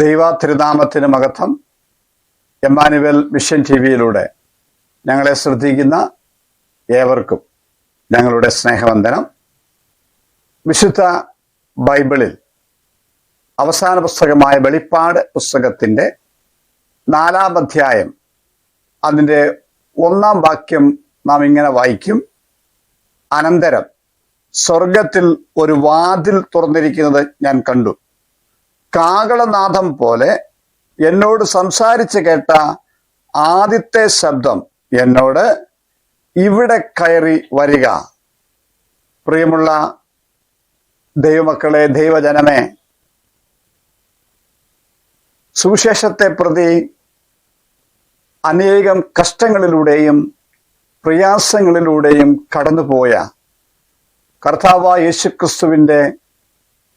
ദൈവ തിരുനാമത്തിന് മഹത്വം എമ്മാനുവൽ മിഷൻ ടി വിയിലൂടെ ഞങ്ങളെ ശ്രദ്ധിക്കുന്ന ഏവർക്കും ഞങ്ങളുടെ സ്നേഹവന്ദനം. വിശുദ്ധ ബൈബിളിൽ അവസാന പുസ്തകമായ വെളിപ്പാട് പുസ്തകത്തിന്റെ നാലാം അധ്യായം അതിന്റെ ഒന്നാം വാക്യം നാം ഇങ്ങനെ വായിക്കും. അനന്തരം സ്വർഗത്തിൽ ഒരു വാതിൽ തുറന്നിരിക്കുന്നത് ഞാൻ കണ്ടു. കാകളനാഥം പോലെ എന്നോട് സംസാരിച്ച് കേട്ട ആദ്യത്തെ ശബ്ദം എന്നോട് ഇവിടെ കയറി വരിക. പ്രിയമുള്ള ദൈവമക്കളെ ദൈവജനമേ സുവിശേഷത്തെ പ്രതി അനേകം കഷ്ടങ്ങളിലൂടെയും പ്രയാസങ്ങളിലൂടെയും കടന്നുപോയ കർത്താവ് യേശുക്രിസ്തുവിന്റെ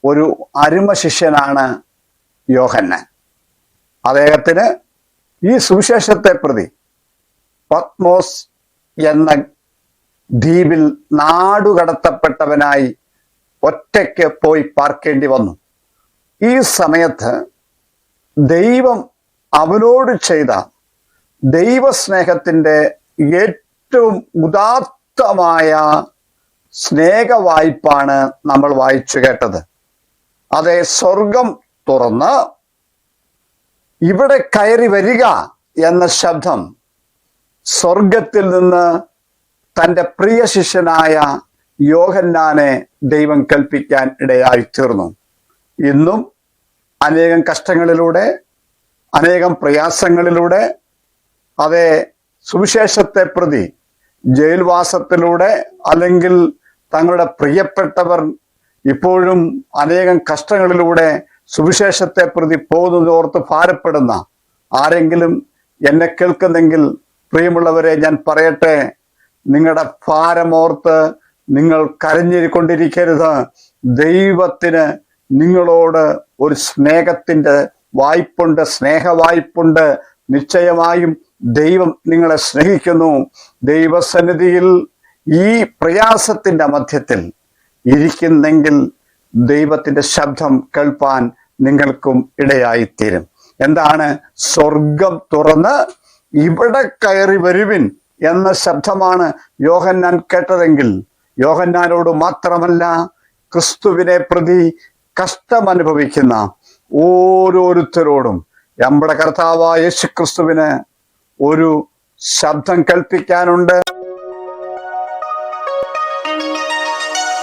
ഒരു അരുമ ശിഷ്യനാണ് യോഹന്നാൻ. അദ്ദേഹത്തിന് ഈ സുവിശേഷത്തെ പ്രതി പത്മോസ് എന്ന ദ്വീപിൽ നാടുകടത്തപ്പെട്ടവനായി ഒറ്റയ്ക്ക് പോയി പാർക്കേണ്ടി വന്നു. ഈ സമയത്ത് ദൈവം അവനോട് ചെയ്ത ദൈവസ്നേഹത്തിന്റെ ഏറ്റവും ഉദാത്തമായ സ്നേഹ വായ്പാണ് നമ്മൾ വായിച്ചു കേട്ടത്. അതെ സ്വർഗം തുറന്ന് ഇവിടെ കയറി വരിക എന്ന ശബ്ദം സ്വർഗത്തിൽ നിന്ന് തന്റെ പ്രിയ ശിഷ്യനായ യോഹന്നാനെ ദൈവം കൽപ്പിക്കാൻ ഇടയായി തീർന്നു. ഇന്നും അനേകം കഷ്ടങ്ങളിലൂടെ അനേകം പ്രയാസങ്ങളിലൂടെ അതെ സുവിശേഷത്തെ പ്രതി ജയിൽവാസത്തിലൂടെ അല്ലെങ്കിൽ തങ്ങളുടെ പ്രിയപ്പെട്ടവർ ഇപ്പോഴും അനേകം കഷ്ടങ്ങളിലൂടെ സുവിശേഷത്തെ പ്രതി പോകുന്നതോർത്ത് ഭാരപ്പെടുന്ന ആരെങ്കിലും എന്നെ കേൾക്കുന്നെങ്കിൽ പ്രിയമുള്ളവരെ ഞാൻ പറയട്ടെ നിങ്ങളുടെ ഭാരമോർത്ത് നിങ്ങൾ കരഞ്ഞിരിക്കൊണ്ടിരിക്കരുത്. ദൈവത്തിന് നിങ്ങളോട് ഒരു സ്നേഹത്തിന്റെ വായ്പുണ്ട് സ്നേഹ വായ്പുണ്ട് നിശ്ചയമായും ദൈവം നിങ്ങളെ സ്നേഹിക്കുന്നു. ദൈവസന്നിധിയിൽ ഈ പ്രയാസത്തിന്റെ മധ്യത്തിൽ ഇരിക്കുന്നെങ്കിൽ ദൈവത്തിന്റെ ശബ്ദം കേൾപ്പാൻ നിങ്ങൾക്കും ഇടയായിത്തീരും. എന്താണ്? സ്വർഗം തുറന്ന് ഇവിടെ കയറി വരുവിൻ എന്ന ശബ്ദമാണ് യോഹന്നാൻ കേട്ടതെങ്കിൽ. യോഹന്നാനോട് മാത്രമല്ല ക്രിസ്തുവിനെ പ്രതി കഷ്ടമനുഭവിക്കുന്ന ഓരോരുത്തരോടും നമ്മുടെ കർത്താവായ യേശു ക്രിസ്തുവിന് ഒരു ശബ്ദം കൽപ്പിക്കാനുണ്ട്